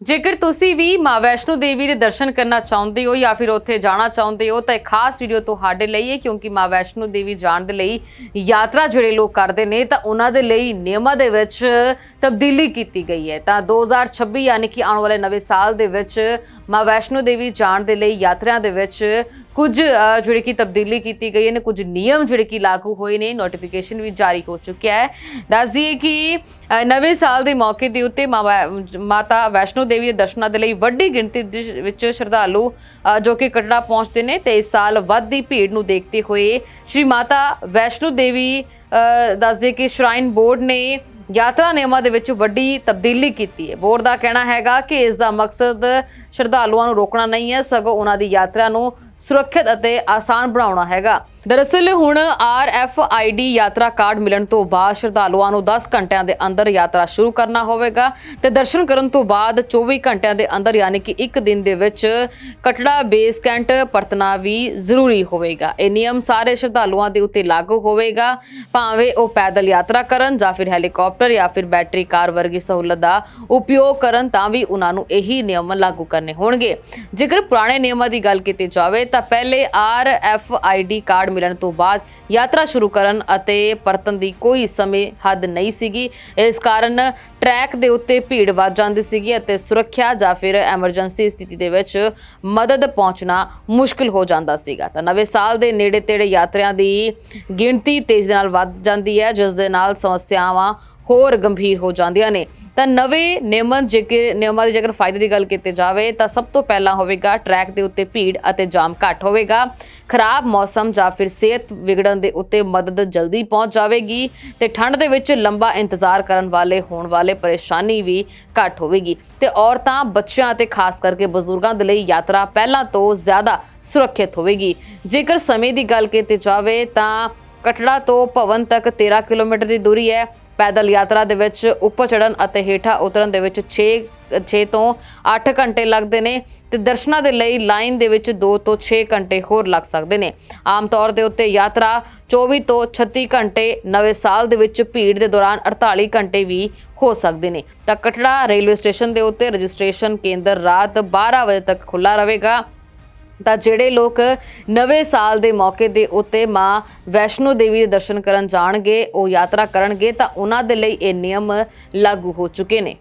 ਜੇਕਰ ਤੁਸੀਂ ਵੀ ਮਾਂ ਵੈਸ਼ਨੋ ਦੇਵੀ ਦੇ ਦਰਸ਼ਨ ਕਰਨਾ ਚਾਹੁੰਦੇ ਹੋ ਜਾਂ ਫਿਰ ਉੱਥੇ ਜਾਣਾ ਚਾਹੁੰਦੇ ਹੋ, ਤਾਂ ਇਹ ਖਾਸ ਵੀਡੀਓ ਤੁਹਾਡੇ ਲਈ ਹੈ, ਕਿਉਂਕਿ ਮਾਂ ਵੈਸ਼ਨੋ ਦੇਵੀ ਜਾਣ ਦੇ ਲਈ ਯਾਤਰਾ ਜਿਹੜੇ ਲੋਕ ਕਰਦੇ ਨੇ, ਤਾਂ ਉਹਨਾਂ ਦੇ ਲਈ ਨਿਯਮਾਂ ਦੇ ਵਿੱਚ ਤਬਦੀਲੀ ਕੀਤੀ ਗਈ ਹੈ। ਤਾਂ 2026 ਯਾਨੀ ਕਿ ਆਉਣ ਵਾਲੇ ਨਵੇਂ ਸਾਲ ਦੇ ਵਿੱਚ ਮਾਂ ਵੈਸ਼ਨੋ ਦੇਵੀ ਜਾਣ ਦੇ ਲਈ ਯਾਤਰੀਆਂ ਦੇ ਵਿੱਚ ਕੁਝ ਜਿਹੜੇ ਕਿ ਤਬਦੀਲੀ ਕੀਤੀ ਗਈ ਹੈ ਨੇ ਕੁਝ ਨਿਯਮ ਜਿਹੜੇ ਕਿ ਲਾਗੂ ਹੋਏ ਨੇ ਨੋਟੀਫਿਕੇਸ਼ਨ ਵੀ ਜਾਰੀ ਹੋ ਚੁੱਕਿਆ ਹੈ। ਦੱਸ ਦਈਏ ਕਿ ਨਵੇਂ ਸਾਲ ਦੇ ਮੌਕੇ ਦੇ ਉੱਤੇ ਮਾਂ ਵੈ- ਮਾਤਾ ਵੈਸ਼ਨੋ ਦੇਵੀ ਦੇ ਦਰਸ਼ਨਾਂ ਦੇ ਲਈ ਵੱਡੀ ਗਿਣਤੀ ਦੇ ਵਿੱਚ ਸ਼ਰਧਾਲੂ ਜੋ ਕਿ ਕਟੜਾ ਪਹੁੰਚਦੇ ਨੇ ਤੇ ਇਸ ਸਾਲ ਵੱਧਦੀ ਭੀੜ ਨੂੰ ਦੇਖਦੇ ਹੋਏ ਸ਼੍ਰੀ ਮਾਤਾ ਵੈਸ਼ਨੋ ਦੇਵੀ ਅ, ਦੱਸਦੇ ਕਿ ਸ਼ਰਾਈਨ ਬੋਰਡ ਨੇ ਯਾਤਰਾ ਨਿਯਮਾਂ ਦੇ ਵਿੱਚ ਵੱਡੀ ਤਬਦੀਲੀ ਕੀਤੀ ਹੈ। ਬੋਰਡ ਦਾ ਕਹਿਣਾ ਹੈਗਾ ਕਿ ਇਸ ਦਾ ਮਕਸਦ ਸ਼ਰਧਾਲੂਆਂ ਨੂੰ ਰੋਕਣਾ ਨਹੀਂ ਹੈ ਸਗੋਂ ਉਹਨਾਂ ਦੀ ਯਾਤਰਾ ਨੂੰ ਸੁਰੱਖਿਅਤ ਅਤੇ ਆਸਾਨ ਬਣਾਉਣਾ ਹੈਗਾ। ਦਰਅਸਲ ਹੁਣ ਆਰਐਫਆਈਡੀ ਯਾਤਰਾ ਕਾਰਡ ਮਿਲਣ ਤੋਂ ਬਾਅਦ ਸ਼ਰਧਾਲੂਆਂ ਨੂੰ 10 ਘੰਟਿਆਂ ਦੇ ਅੰਦਰ ਯਾਤਰਾ ਸ਼ੁਰੂ ਕਰਨਾ ਹੋਵੇਗਾ ਤੇ ਦਰਸ਼ਨ ਕਰਨ ਤੋਂ ਬਾਅਦ 24 ਘੰਟਿਆਂ ਦੇ ਅੰਦਰ ਯਾਨੀ ਕਿ ਇੱਕ ਦਿਨ ਦੇ ਵਿੱਚ ਕਟੜਾ, ਬੇਸ ਕੈਂਟ ਪਰਤਣਾ ਵੀ ਜ਼ਰੂਰੀ ਹੋਵੇਗਾ। ਇਹ ਨਿਯਮ ਸਾਰੇ ਸ਼ਰਧਾਲੂਆਂ ਦੇ ਉੱਤੇ ਲਾਗੂ ਹੋਵੇਗਾ। ਭਾਵੇਂ ਉਹ ਪੈਦਲ ਯਾਤਰਾ ਕਰਨ ਜਾਂ ਫਿਰ ਹੈਲੀਕਾਪਟਰ ਜਾਂ ਫਿਰ ਬੈਟਰੀ ਕਾਰ ਵਰਗੀ ਸਹੂਲਤ ਦਾ ਉਪਯੋਗ ਕਰਨ ਤਾਂ ਵੀ ਉਹਨਾਂ ਨੂੰ ਇਹੀ ਨਿਯਮ ਲਾਗੂ ਕਰਨੇ ਹੋਣਗੇ। ਜੇਕਰ ਪੁਰਾਣੇ ਨਿਯਮਾਂ ਦੀ ਗੱਲ ਕੀਤੀ ਜਾਵੇ ਤਾਂ ਪਹਿਲੇ R F I D card ਮਿਲਣ ਤੋਂ ਬਾਅਦ ਯਾਤਰਾ ਸ਼ੁਰੂ ਕਰਨ ਅਤੇ ਪਰਤਣ ਦੀ ਕੋਈ ਸਮੇਂ ਹੱਦ ਨਹੀਂ ਸੀਗੀ। ਇਸ ਕਾਰਨ ਟਰੈਕ ਦੇ ਉੱਤੇ ਭੀੜ ਵੱਧ ਜਾਂਦੀ ਸੀਗੀ ਅਤੇ ਸੁਰੱਖਿਆ ਜਾਂ ਫਿਰ ਐਮਰਜੈਂਸੀ ਸਥਿਤੀ ਦੇ ਵਿੱਚ ਮਦਦ ਪਹੁੰਚਣਾ ਮੁਸ਼ਕਲ ਹੋ ਜਾਂਦਾ ਸੀਗਾ। ਤਾਂ ਨਵੇਂ ਸਾਲ ਦੇ ਨੇੜੇ ਤੇੜੇ ਯਾਤਰੀਆਂ ਦੀ ਗਿਣਤੀ ਤੇਜ਼ੀ ਨਾਲ ਵੱਧ ਜਾਂਦੀ ਹੈ, ਜਿਸ ਦੇ ਨਾਲ ਸਮੱਸਿਆਵਾਂ ਹੋਰ ਗੰਭੀਰ ਹੋ ਜਾਂਦੀਆਂ ਨੇ। ਤਾਂ ਨਵੇਂ ਨਿਯਮਨ ਜੇਕਰ ਨਿਯਮਾਂ ਦੀ ਜੇਕਰ ਫਾਇਦੇ ਦੀ ਗੱਲ ਕੀਤੀ ਜਾਵੇ, ਤਾਂ ਸਭ ਤੋਂ ਪਹਿਲਾਂ ਹੋਵੇਗਾ ਟਰੈਕ ਦੇ ਉੱਤੇ ਭੀੜ ਅਤੇ ਜਾਮ ਘੱਟ ਹੋਵੇਗਾ। ਖਰਾਬ ਮੌਸਮ ਜਾਂ ਫਿਰ ਸਿਹਤ ਵਿਗੜਨ ਦੇ ਉੱਤੇ ਮਦਦ ਜਲਦੀ ਪਹੁੰਚ ਜਾਵੇਗੀ ਤੇ ਠੰਡ ਦੇ ਵਿੱਚ ਲੰਬਾ ਇੰਤਜ਼ਾਰ ਕਰਨ ਵਾਲੇ ਹੋਣ ਵਾਲੇ ਪਰੇਸ਼ਾਨੀ ਵੀ ਘੱਟ ਹੋਵੇਗੀ। ਤੇ ਔਰਤਾਂ, ਬੱਚਿਆਂ ਅਤੇ ਖਾਸ ਕਰਕੇ ਬਜ਼ੁਰਗਾਂ ਦੇ ਲਈ ਯਾਤਰਾ ਪਹਿਲਾਂ ਤੋਂ ਜ਼ਿਆਦਾ ਸੁਰੱਖਿਅਤ ਹੋਵੇਗੀ। ਜੇਕਰ ਸਮੇਂ ਦੀ ਗੱਲ ਕੀਤੀ ਜਾਵੇ, ਤਾਂ ਕਟੜਾ ਤੋਂ ਭਵਨ ਤੱਕ 13 ਕਿਲੋਮੀਟਰ ਦੀ ਦੂਰੀ ਹੈ। ਪੈਦਲ ਯਾਤਰਾ ਦੇ ਵਿੱਚ ਉੱਪਰ ਚੜਨ ਅਤੇ ਹੇਠਾਂ ਉਤਰਨ ਦੇ ਵਿੱਚ 6 6 ਤੋਂ 8 ਘੰਟੇ ਲੱਗਦੇ ਨੇ ਤੇ ਦਰਸ਼ਨਾਂ ਦੇ ਲਈ ਲਾਈਨ ਦੇ ਵਿੱਚ 2 ਤੋਂ 6 ਘੰਟੇ ਹੋਰ ਲੱਗ ਸਕਦੇ ਨੇ। ਆਮ ਤੌਰ ਦੇ ਉੱਤੇ ਯਾਤਰਾ 24 ਤੋਂ 36 ਘੰਟੇ, ਨਵੇਂ ਸਾਲ ਦੇ ਵਿੱਚ ਭੀੜ ਦੇ ਦੌਰਾਨ 48 ਘੰਟੇ ਵੀ ਹੋ ਸਕਦੇ ਨੇ। ਤਾਂ ਕਟੜਾ ਰੇਲਵੇ ਸਟੇਸ਼ਨ ਦੇ ਉੱਤੇ ਰਜਿਸਟ੍ਰੇਸ਼ਨ ਕੇਂਦਰ ਰਾਤ 12 ਵਜੇ ਤੱਕ ਖੁੱਲਾ ਰਹੇਗਾ। ਤਾਂ ਜਿਹੜੇ ਲੋਕ ਨਵੇਂ ਸਾਲ ਦੇ ਮੌਕੇ ਦੇ ਉੱਤੇ ਮਾਂ ਵੈਸ਼ਨੋ ਦੇਵੀ ਦੇ ਦਰਸ਼ਨ ਕਰਨ ਜਾਣਗੇ, ਉਹ ਯਾਤਰਾ ਕਰਨਗੇ, ਤਾਂ ਉਹਨਾਂ ਦੇ ਲਈ ਇਹ ਨਿਯਮ ਲਾਗੂ ਹੋ ਚੁੱਕੇ ਨੇ।